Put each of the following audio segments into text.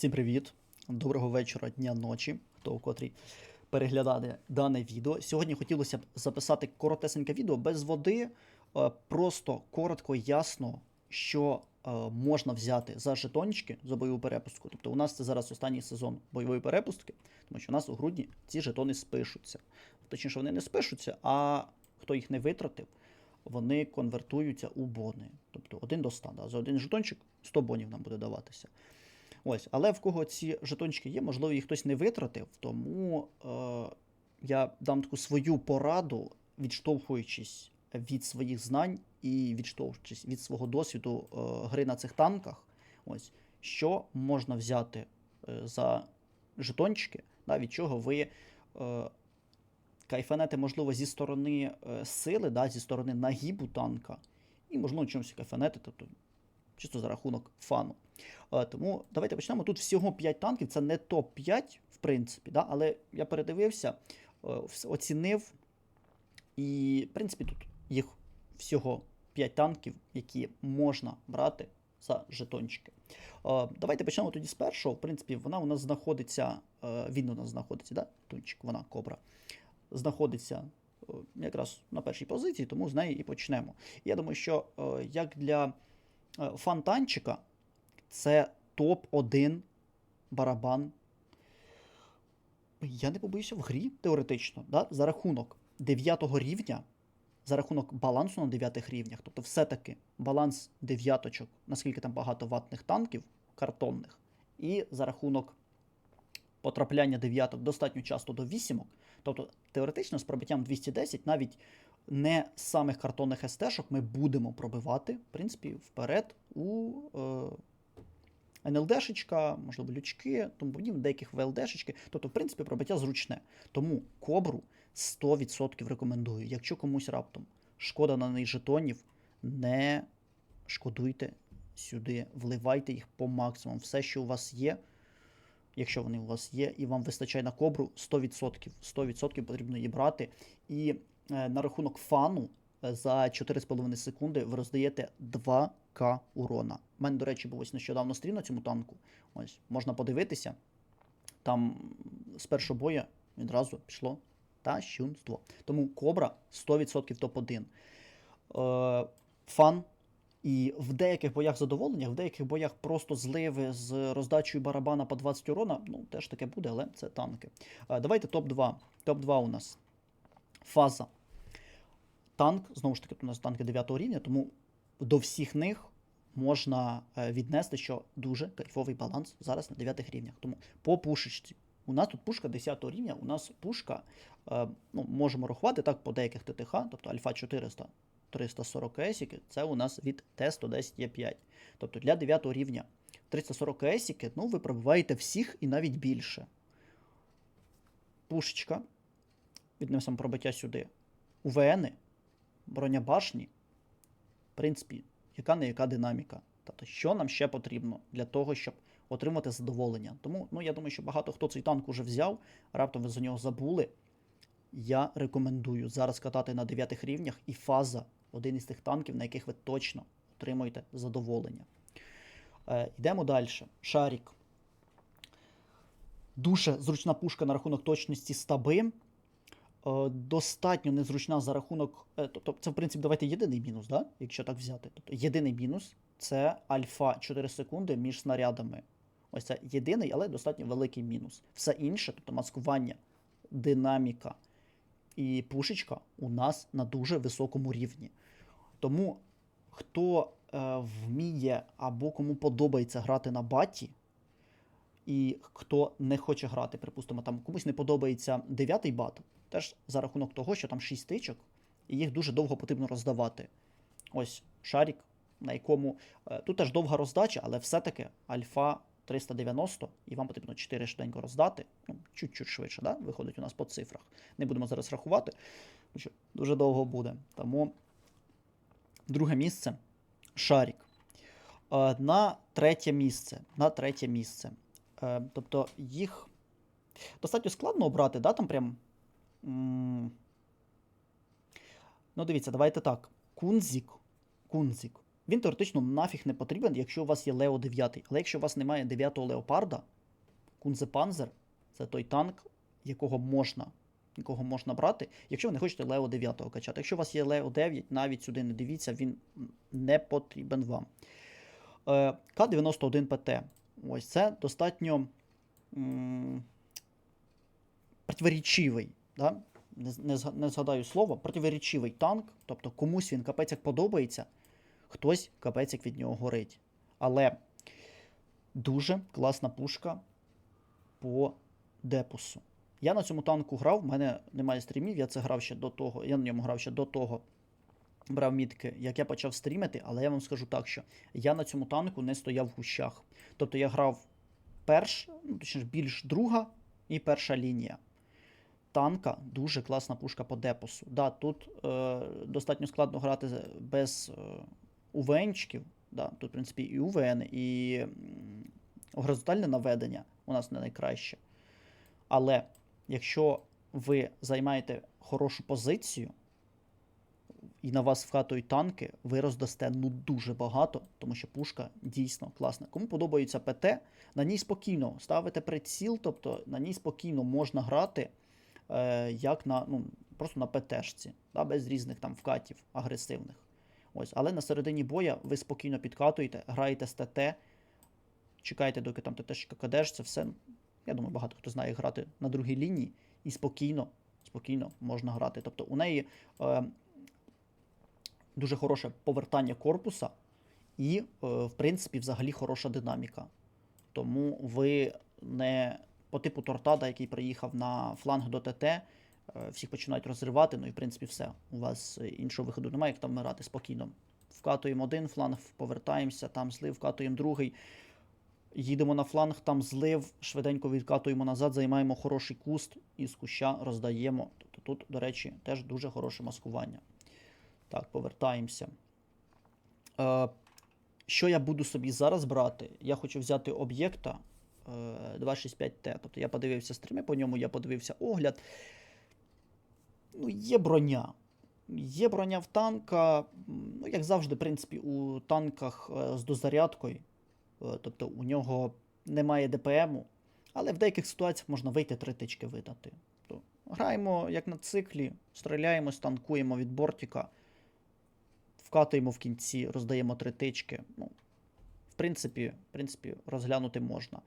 Всім привіт! Доброго вечора, дня, ночі, хто в котрій переглядає дане відео. Сьогодні хотілося б записати коротесеньке відео без води, е, просто коротко, ясно, що е, можна взяти за жетончики за бойову перепустку. Тобто у нас це зараз останній сезон бойової перепустки, тому що у нас у грудні ці жетони спишуться. Точніше, вони не спишуться, а хто їх не витратив, вони конвертуються у бони. Тобто один до 100. Да? За один жетончик 100 бонів нам буде даватися. Ось, але в кого ці жетончики є, можливо, їх хтось не витратив, тому е, я дам таку свою пораду, відштовхуючись від своїх знань і відштовхуючись від свого досвіду е, гри на цих танках. Ось, що можна взяти е, за жетончики, да, від чого ви е, кайфанете, можливо, зі сторони е, сили, да, зі сторони нагібу танка, і, можливо, чимось кайфанете, тобто чисто за рахунок фану. Е, Тому давайте почнемо. Тут всього 5 танків, це не топ-5, в принципі, да? але я передивився, е, оцінив, і, в принципі, тут їх всього 5 танків, які можна брати за жетончики. Е, Давайте почнемо тоді з першого. В принципі, вона у нас знаходиться, він у нас знаходиться, да? Тончик, вона кобра. Знаходиться якраз на першій позиції, тому з неї і почнемо. Я думаю, що як для фантанчика, це топ-1 барабан. Я не побоюся в грі, теоретично, да? за рахунок 9 рівня, за рахунок балансу на 9 рівнях. Тобто, все-таки баланс дев'яточок, наскільки там багато ватних танків картонних, і за рахунок потрапляння дев'яток достатньо часто до вісімок. Тобто, теоретично, з пробиттям 210 навіть не самих картонних СТ-шок ми будемо пробивати, в принципі, вперед у е, НЛДшечка, можливо, лючки, тому подібне, деяких ВЛДшечки. Тобто, в принципі, пробиття зручне. Тому кобру 100% рекомендую. Якщо комусь раптом шкода на неї жетонів, не шкодуйте сюди, вливайте їх по максимуму. Все, що у вас є, якщо вони у вас є, і вам вистачає на кобру 100%. 100% потрібно її брати. І е, на рахунок фану за 4,5 секунди ви роздаєте 2К урона. У мене, до речі, був ось нещодавно стрім на цьому танку. Ось, можна подивитися. Там з першого бою відразу пішло тащунство. Тому кобра 100% топ-1. Е, фан. І в деяких боях задоволення, в деяких боях просто зливи з роздачею барабана по 20 урона. Ну, теж таке буде, але це танки. Е, давайте топ-2. Топ-2 у нас фаза. Танк, знову ж таки, у нас танки 9 рівня, тому до всіх них можна е, віднести, що дуже кайфовий баланс зараз на 9 рівнях. Тому по пушечці. У нас тут пушка 10 рівня, у нас пушка, е, ну, можемо рахувати так по деяких ТТХ, тобто Альфа 400 340 есіки, це у нас від Т110Е5. Тобто для 9 рівня 340 есіки, ну, ви пробиваєте всіх і навіть більше. Пушечка. Віднесемо пробиття сюди. УВН, броня башні. В принципі, яка не яка динаміка. Тобто, що нам ще потрібно для того, щоб отримати задоволення. Тому ну, я думаю, що багато хто цей танк уже взяв, раптом ви за нього забули. Я рекомендую зараз катати на 9 рівнях і фаза один із тих танків, на яких ви точно отримуєте задоволення. Е, йдемо далі. Шарік. Дуже зручна пушка на рахунок точності стаби. Е, достатньо незручна за рахунок. Тобто, це, в принципі, давайте єдиний мінус, да? якщо так взяти. Тобто, єдиний мінус це альфа 4 секунди між снарядами. Ось це єдиний, але достатньо великий мінус. Все інше, тобто маскування, динаміка і пушечка у нас на дуже високому рівні. Тому хто е, вміє або кому подобається грати на баті, і хто не хоче грати, припустимо, там комусь не подобається 9 бат, теж за рахунок того, що там 6 тичок, і їх дуже довго потрібно роздавати. Ось шарік, на якому е, тут теж довга роздача, але все-таки альфа 390, і вам потрібно 4 швиденько роздати. Ну, чуть-чуть швидше, да? виходить у нас по цифрах. Не будемо зараз рахувати, що дуже довго буде. Тому друге місце шарік. Е, На третє місце. На третє місце. Е, Тобто їх достатньо складно обрати, да? там прям. Ну, дивіться, давайте так. Кунзік. Кунзік. Він теоретично нафіг не потрібен, якщо у вас є Лео 9. Але якщо у вас немає 9-го леопарда, Кунзе Панзер це той танк, якого можна, якого можна брати, якщо ви не хочете Лео 9 качати. Якщо у вас є Лео 9, навіть сюди не дивіться, він не потрібен вам. Е, К-91 ПТ. Ось це достатньо м, противоречивий, да? не, не, не згадаю слово, противоречивий танк, тобто комусь він капець як подобається, хтось капець як від нього горить. Але дуже класна пушка по депусу. Я на цьому танку грав, в мене немає стрімів, я це грав ще до того, я на ньому грав ще до того, брав мітки, як я почав стрімити, але я вам скажу так, що я на цьому танку не стояв в гущах. Тобто я грав перш, ну, точніше, більш друга і перша лінія. Танка дуже класна пушка по депосу. Да, тут е, достатньо складно грати без е, УВНчиків. Да, тут, в принципі, і УВН, і горизонтальне наведення у нас не найкраще. Але якщо ви займаєте хорошу позицію, і на вас в вкатують танки, ви роздасте ну дуже багато, тому що пушка дійсно класна. Кому подобається ПТ, на ній спокійно ставите приціл, тобто на ній спокійно можна грати, е, як на ну, просто на ПТшці, да, без різних там вкатів агресивних. Ось, але на середині боя ви спокійно підкатуєте, граєте з ТТ, чекаєте, доки там ТТшка кадеш, це все. Я думаю, багато хто знає грати на другій лінії і спокійно, спокійно можна грати. Тобто у неї е, дуже хороше повертання корпуса і, е, в принципі, взагалі хороша динаміка. Тому ви не по типу Тортада, який приїхав на фланг до ТТ, е, всіх починають розривати, ну і в принципі все. У вас іншого виходу немає, як там вмирати спокійно. Вкатуємо один фланг, повертаємося, там злив, вкатуємо другий. Їдемо на фланг, там злив, швиденько відкатуємо назад, займаємо хороший куст і з куща роздаємо. Тобто тут, до речі, теж дуже хороше маскування. Так, повертаємося. Е, що я буду собі зараз брати? Я хочу взяти об'єкта е, 265T. Тобто я подивився стріми по ньому, я подивився огляд. Ну, є броня. Є броня в танка. Ну, як завжди, в принципі, у танках е, з дозарядкою. Е, Тобто у нього немає ДПМу, але в деяких ситуаціях можна вийти три тички видати. Тобто, граємо як на циклі, стріляємо, станкуємо від бортика, вкатуємо в кінці, роздаємо три тички. Ну, в принципі, в принципі, розглянути можна.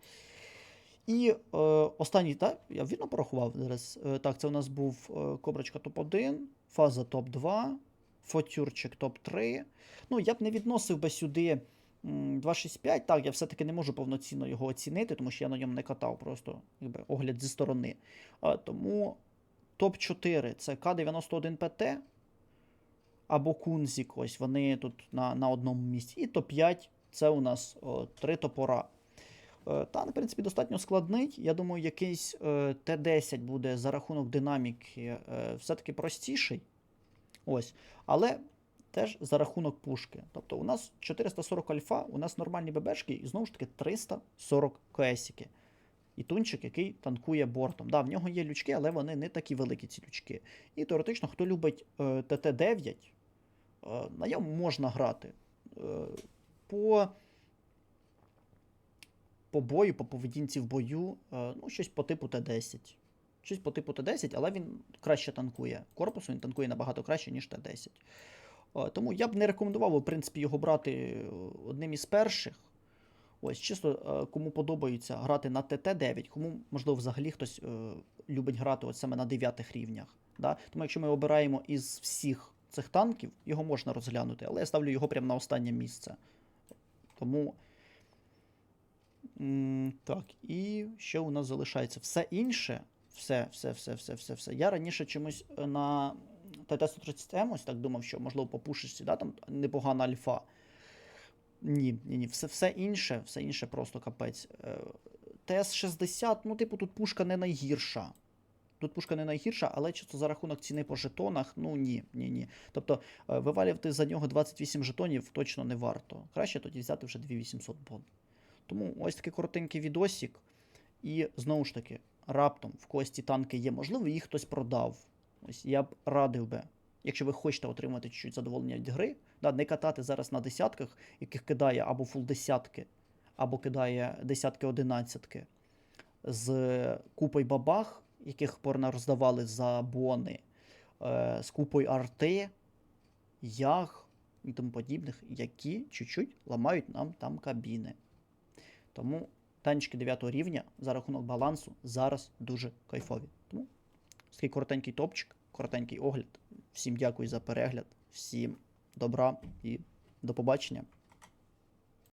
І е, останній, так, я вірно порахував зараз. Е, так, це у нас був е, Кобрачка топ-1, фаза топ-2, Фотюрчик топ-3. Ну, я б не відносив би сюди 265. Так, я все-таки не можу повноцінно його оцінити, тому що я на ньому не катав, просто якби, огляд зі сторони. А, тому топ-4 це К91 ПТ або Кунзік. Ось вони тут на, на одному місці. І топ-5 це у нас о, три топора. Е, Танк, в принципі, достатньо складний. Я думаю, якийсь е, Т-10 буде за рахунок динаміки е, все-таки простіший. Ось. Але теж за рахунок пушки. Тобто у нас 440 альфа, у нас нормальні ББшки, і знову ж таки 340 КСіки. І тунчик, який танкує бортом. Да, в нього є лючки, але вони не такі великі, ці лючки. І теоретично, хто любить е, ТТ-9, е, на ньому можна грати. Е, по по бою, по поведінці в бою, е, ну, щось по типу Т-10. Щось по типу Т-10, але він краще танкує. Корпусу він танкує набагато краще, ніж Т-10. Е, Тому я б не рекомендував, в принципі, його брати е, одним із перших. Ось, чисто е, кому подобається грати на ТТ-9, кому, можливо, взагалі хтось е, любить грати от саме на 9 рівнях. Да? Тому якщо ми обираємо із всіх цих танків, його можна розглянути, але я ставлю його прямо на останнє місце. Тому. Так, і що у нас залишається? Все інше, все, все, все, все, все, все. Я раніше чомусь е, на ТТ-130М ось так думав, що можливо по пушечці, да, там непогана альфа. Ні, ні, ні, все, все інше, все інше просто капець. Е, ТС-60, ну, типу, тут пушка не найгірша. Тут пушка не найгірша, але чисто за рахунок ціни по жетонах, ну ні, ні, ні. Тобто е, вивалювати за нього 28 жетонів точно не варто. Краще тоді взяти вже 2800 бон. Тому ось такий коротенький відосик. І знову ж таки, раптом в когось ці танки є, можливо, їх хтось продав. Ось я б радив би, якщо ви хочете отримати чуть задоволення від гри, Да, не катати зараз на десятках, яких кидає або фул десятки, або кидає десятки одинадцятки з купою бабах, яких порно роздавали за бони, е, з купою арти, ях і тому подібних, які чуть-чуть ламають нам там кабіни. Тому танчики 9 рівня за рахунок балансу зараз дуже кайфові. Тому такий коротенький топчик, коротенький огляд. Всім дякую за перегляд, всім добра і до побачення.